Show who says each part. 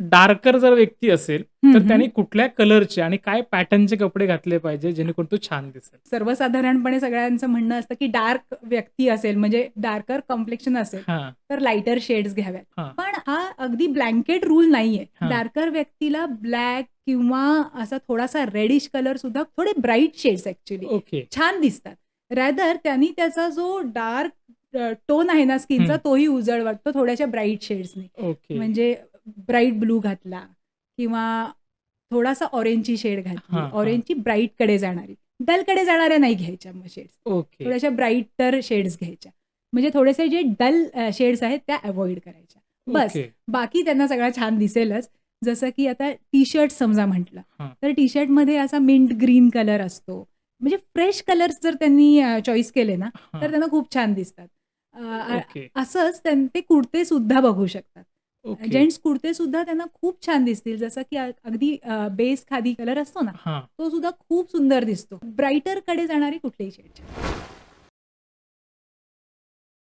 Speaker 1: Darker जर व्यक्ती असेल तर. त्याने कुठल्या कलरचे आणि काय पॅटर्नचे कपडे घातले पाहिजे जेणेकरून तो छान दिसेल?
Speaker 2: सर्वसाधारणपणे सगळ्यांचं म्हणणं असतं की डार्क व्यक्ती असेल म्हणजे डार्कर कॉम्प्लेक्शन असेल तर लाइटर शेड्स घ्याव्यात. पण हा अगदी ब्लँकेट रूल नाहीये. डार्कर व्यक्तीला ब्लॅक किंवा असा थोडासा रेडिश कलर सुद्धा थोडे ब्राईट शेड्स ऍक्च्युली
Speaker 1: ओके.
Speaker 2: छान दिसतात. रॅदर त्यांनी त्याचा जो डार्क टोन आहे ना स्किनचा. तोही उजळ वाटतो थोड्याशा ब्राईट शेड्सने. म्हणजे ब्राईट ब्लू घातला किंवा थोडासा ऑरेंजची शेड घातली. ऑरेंजची ब्राईटकडे जाणारी. डलकडे जाणाऱ्या नाही घ्यायच्या मग शेड्स.
Speaker 1: ओके.
Speaker 2: थोड्याशा ब्राईटर शेड्स घ्यायच्या. म्हणजे थोडेसे जे डल शेड्स आहेत त्या अवॉइड करायच्या. बस. बाकी त्यांना सगळं छान दिसेलच. जसं की आता टी शर्ट समजा म्हटलं. तर टी शर्टमध्ये असा मिंट ग्रीन कलर असतो. म्हणजे फ्रेश कलर्स जर त्यांनी चॉईस केले ना तर त्यांना खूप छान दिसतात. असंच ते कुर्ते सुद्धा बघू शकतात.
Speaker 1: ओके.
Speaker 2: जेंट्स कुर्ते सुद्धा त्यांना खूप छान दिसतील. जसं की अ- अगदी बेस खादी कलर असतो ना
Speaker 1: हा.
Speaker 2: तो सुद्धा खूप सुंदर दिसतो. ब्राईटरकडे जाणारी कुठलीही शेड